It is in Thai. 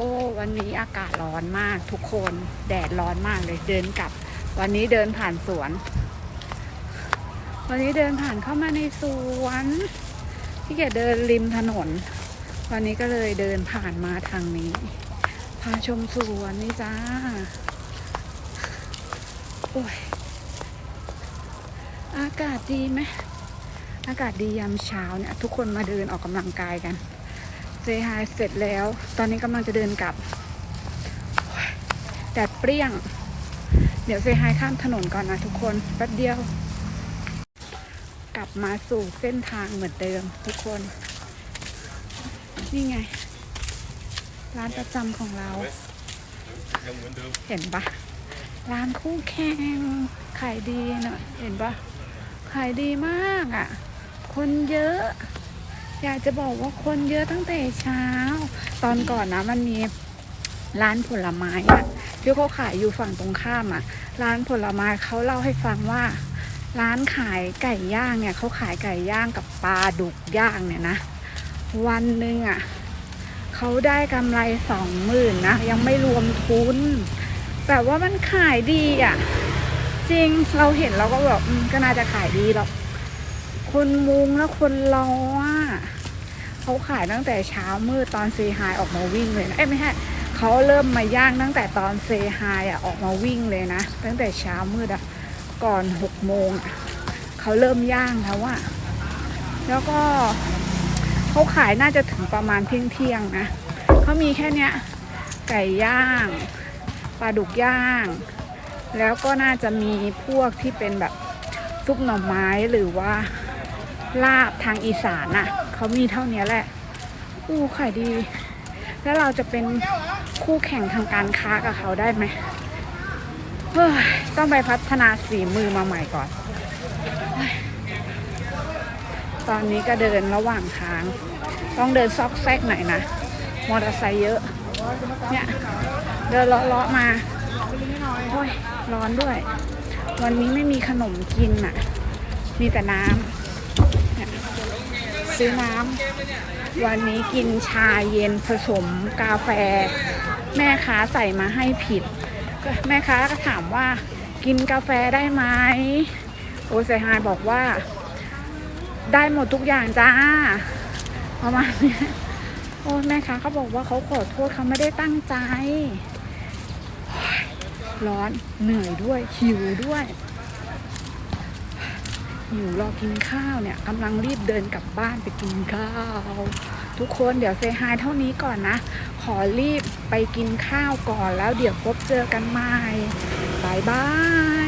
โอ้วันนี้อากาศร้อนมากทุกคนแดดร้อนมากเลยเดินกลับ วันนี้เดินผ่านสวน วันนี้เดินผ่านเข้ามาในสวนที่แกเดินริมถนน วันนี้ก็เลยเดินผ่านมาทางนี้ พาชมสวนนี่จ้าโอ้ยอากาศดีไหมอากาศดียามเช้าเนี่ยทุกคนมาเดินออกกำลังกายกัน เซฮายเสร็จแล้ว ตอนนี้กำลังจะเดินกลับแดดเปรี้ยง เดี๋ยวเซฮายข้ามถนนก่อนนะทุกคน แป๊บเดียว กลับมาสู่เส้นทางเหมือนเดิมทุกคน นี่ไง ร้านประจำของเราเเห็นปะร้านคู่แข่งขายดีเนอะเห็นปะขายดีมากอะ่ะ คนเยอะ อยากจะบอกว่าคนเยอะตั้งแต่เช้า ตอนก่อนนะมันมีร้านผลไม้อะที่เขาขายอยู่ฝั่งตรงข้ามอะร้านผลไม้เขาเล่าให้ฟังว่า ร้านขายไก่ย่างเนี่ยเขาขายไก่ย่างกับปลาดุกย่างเนี่ยนะ วันหนึ่งอะเขาได้กำไรสองหมื่นนะ ยังไม่รวมทุนแบบว่ามันขายดีอะจริงเราเห็นเราก็แบบก็น่าจะขายดีหรอก คนมุงแล้วคนรออะ เขาขายตั้งแต่เช้ามืดตอนเซฮายออกมาวิ่งเลยนะเอ้ไม่ใช่เขาเริ่มมาย่างตั้งแต่ตอนเซฮายอะออกมาวิ่งเลยนะ ตั้งแต่เช้ามืดอะก่อนหกโมงอะเขาเริ่มย่างแล้วอะแล้วก็เขาขายน่าจะถึงประมาณเที่ยงเที่ยงนะเขามีแค่เนี้ยไก่ย่างปลาดุกย่าง แล้วก็น่าจะมีพวกที่เป็นแบบซุปหน่อไม้หรือว่า ลาบทางอีสานน่ะเขามีเท่านี้แหละ อู้ขายดี แล้วเราจะเป็นคู่แข่งทางการค้ากับเขาได้ไหมเฮ้ยต้องไปพัฒนาฝีมือมาใหม่ก่อน ตอนนี้ก็เดินระหว่างทาง ต้องเดินซอกแซกหน่อยนะ มอเตอร์ไซค์เยอะ เนี่ย เดินเลาะๆมาโอ้ยร้อนด้วย วันนี้ไม่มีขนมกินอะ มีแต่น้ำ ซื้อน้ำวันนี้กินชาเย็นผสมกาแฟ แม่ค้าใส่มาให้ผิด แม่ค้าก็ถามว่ากินกาแฟได้ไหมโอเซฮายบอกว่า ได้หมดทุกอย่างจ้าประมาณนี้โอ้แม่ค้าเขาบอกว่าเขาขอโทษเขาไม่ได้ตั้งใจ ร้อนเหนื่อยด้วยหิวด้วย หิวรอกินข้าวเนี่ยกำลังรีบเดินกลับบ้านไปกินข้าว ทุกคนเดี๋ยวเซฮายเท่านี้ก่อนนะ ขอรีบไปกินข้าวก่อนแล้วเดี๋ยวพบเจอกันใหม่บายบาย